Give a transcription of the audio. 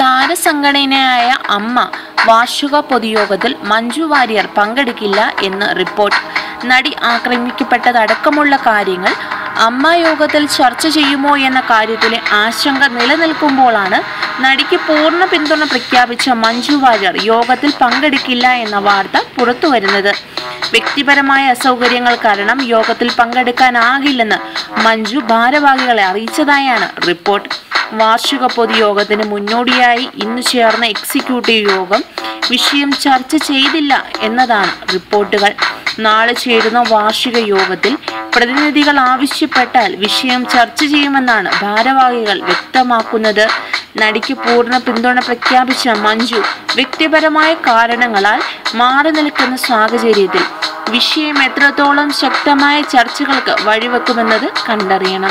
താരസംഘടനയായ അമ്മ വാർഷിക പൊതുയോഗത്തിൽ മഞ്ജു വാര്യർ പങ്കെടുക്കില്ല എന്ന് റിപ്പോർട്ട്. നടി ആക്രമിക്കപ്പെട്ടതടക്കമുള്ള കാര്യങ്ങൾ അമ്മ യോഗത്തിൽ ചർച്ച ചെയ്യുമോ എന്ന കാര്യത്തിലെ ആശങ്ക നിലനിൽക്കുമ്പോഴാണ് നടിക്ക് പൂർണ പിന്തുണ പ്രഖ്യാപിച്ച മഞ്ജു വാര്യർ യോഗത്തിൽ പങ്കെടുക്കില്ല എന്ന വാർത്ത പുറത്തുവരുന്നത്. വ്യക്തിപരമായ അസൗകര്യങ്ങൾ കാരണം യോഗത്തിൽ പങ്കെടുക്കാനാകില്ലെന്ന് മഞ്ജു ഭാരവാഹികളെ അറിയിച്ചതായാണ് റിപ്പോർട്ട്. വാർഷിക പൊതുയോഗത്തിന് മുന്നോടിയായി ഇന്ന് ചേർന്ന എക്സിക്യൂട്ടീവ് യോഗം വിഷയം ചർച്ച ചെയ്തില്ല എന്നതാണ് റിപ്പോർട്ടുകൾ. നാളെ ചേരുന്ന വാർഷിക യോഗത്തിൽ പ്രതിനിധികൾ ആവശ്യപ്പെട്ടാൽ വിഷയം ചർച്ച ചെയ്യുമെന്നാണ് ഭാരവാഹികൾ വ്യക്തമാക്കുന്നത്. നടിക്ക് പൂർണ പിന്തുണ പ്രഖ്യാപിച്ച മഞ്ജു വ്യക്തിപരമായ കാരണങ്ങളാൽ മാറി നിൽക്കുന്ന സാഹചര്യത്തിൽ വിഷയം എത്രത്തോളം ശക്തമായ ചർച്ചകൾക്ക് വഴിവെക്കുമെന്നത് കണ്ടറിയണം.